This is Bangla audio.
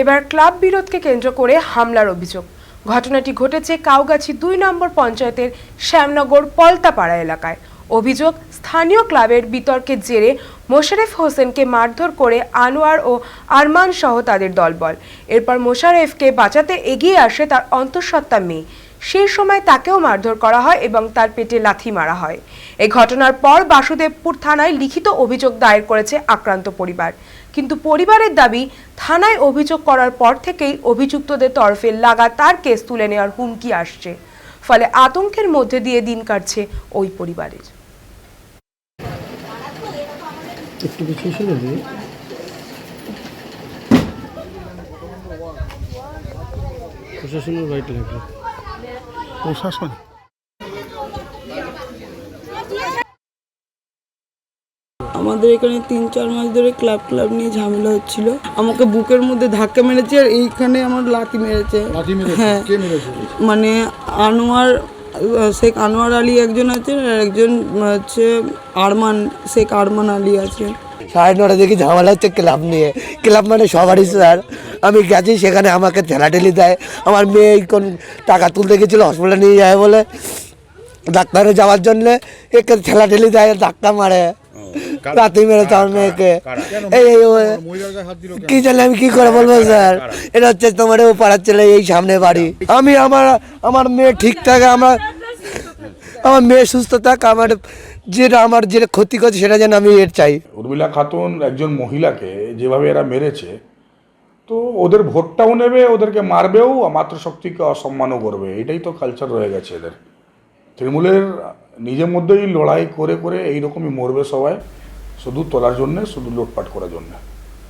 এবার ক্লাব বিরোধকে কেন্দ্র করে হামলার অভিযোগ। ঘটনাটি ঘটেছে কাউগাছি দুই নম্বর পঞ্চায়েতের শ্যামনগর পলতাপাড়া এলাকায়। অভিযোগ, স্থানীয় ক্লাবের বিতর্কের জেরে মোশারেফ হোসেনকে মারধর করে আনোয়ার ও আরমান সহ তাদের দলবল। এরপর মোশারেফকে বাঁচাতে এগিয়ে আসে তার অন্তঃসত্ত্বা মেয়ে। সেই সময় তাকেও মারধর করা হয় এবং তার পেটে লাথি মারা হয়। এই ঘটনার পর বাসুদেবপুর থানায় লিখিত অভিযোগ দায়ের করেছে আক্রান্ত পরিবার। কিন্তু পরিবারের দাবি, থানায় অভিযোগ করার পর থেকেই অভিযুক্তদের তরফে লাগাতার কেস তুলে নেওয়ার হুমকি আসছে। ফলে আতঙ্কের মধ্যে দিয়ে দিন কাটছে ওই পরিবারের। প্রশাসনের রাইট লাগবে। প্রশাসন। আমাদের এখানে তিন চার মাস ধরে ক্লাব ক্লাব নিয়ে ঝামেলা হচ্ছিল। আমাকে বুকের মধ্যে ধাক্কা মেরেছে আর এইখানে আমার লাথি মেরেছে। হ্যাঁ। মানে আনোয়ার শেখ আনোয়ার আলী একজন আছেন আর একজন হচ্ছে আরমান শেখ আরমান আলী আছে। সাড়ে নটা দেখি ঝামেলা হচ্ছে ক্লাব নিয়ে। ক্লাব মানে সবারই স্যার। আমি গেছি সেখানে আমাকে ঠেলাঠেলি দেয়। আমার মেয়ে কোন টাকা তুলতে গেছিল হসপিটালে নিয়ে যায় বলে। ডাক্তারে যাওয়ার জন্যে একে ঠেলাঠেলি দেয় ধাক্কা মারে। রাতে মেরে তার মেয়েকে। এই কি জানি আমি কি করে বলব স্যার? এটা হচ্ছে তোমার ও পাড়ার ছেলে এই সামনে বাড়ি। আমি আমার আমার মেয়ে ঠিক থাকে আমার আমার মেয়ে সুস্থ থাক, আমার যেটা আমার যেটা ক্ষতি করছে সেটা যেন আমি এর চাই। উর্মিলা খাতুন একজন মহিলাকে যেভাবে এরা মেরেছে, তো ওদের ভোটটাও নেবে, ওদেরকে মারবেও মাতৃশক্তিকে অসম্মানও করবে। এটাই তো কালচার রয়ে গেছে এদের। তৃণমূলের নিজের মধ্যেই লড়াই করে করে এইরকমই মরবে সবাই, শুধু তোলার জন্যে, শুধু লুটপাট করার জন্যে।